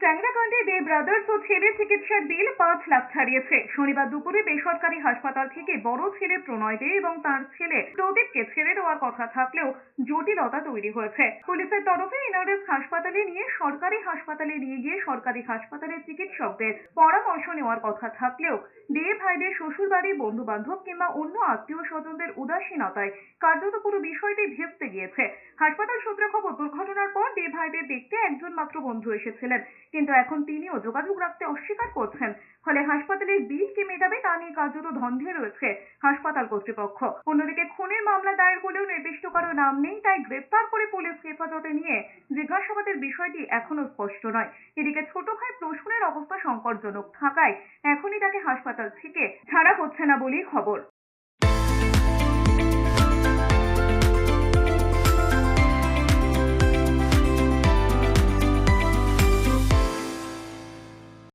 ট্যাংরাকাণ্ডে দে brothers ও ছেলের চিকিৎসার বিল পাঁচ লাখ ছাড়িয়েছে। শনিবার দুপুরে বেসরকারি হাসপাতাল থেকে বড় ছেলে প্রণয় দে এবং তার ছেলে প্রদীপকে ছেড়ে দেওয়ার কথা থাকলেও জটিলতা তৈরি হয়েছে। পুলিশের তরফে এনআরএস হাসপাতালে নিয়ে সরকারি হাসপাতালে নিয়ে গিয়ে সরকারি হাসপাতালের চিকিৎসকদের পরামর্শ নেওয়ার কথা থাকলেও দে ভাইদের শ্বশুরবাড়ি বন্ধু বান্ধব কিংবা অন্য আত্মীয় স্বজনদের উদাসীনতায় কার্যত পুরো বিষয়টি গিয়েছে। হাসপাতাল সূত্রে খবর, দুর্ঘটনার পর দে ভাইদের দেখতে একজন মাত্র বন্ধু এসেছিলেন। কিন্তু এখন তিনিও যোগাযোগ রাখতে অস্বীকার করছেন। ফলে হাসপাতালের বিল কে মেটাবে তা নিয়ে কার্যত ধন্ধে রয়েছে হাসপাতাল কর্তৃপক্ষ। অন্যদিকে খুনের মামলা দায়ের হলেও নির্দিষ্ট কারও নাম নেই, তাই গ্রেপ্তার করে পুলিশ হেফাজতে নিয়ে জিজ্ঞাসাবাদের বিষয়টি এখনও স্পষ্ট নয়। এদিকে ছোট ভাই প্রসূনের অবস্থা সংকটজনক থাকায় এখনই তাকে হাসপাতাল থেকে ছাড়া হচ্ছে না বলেই খবর।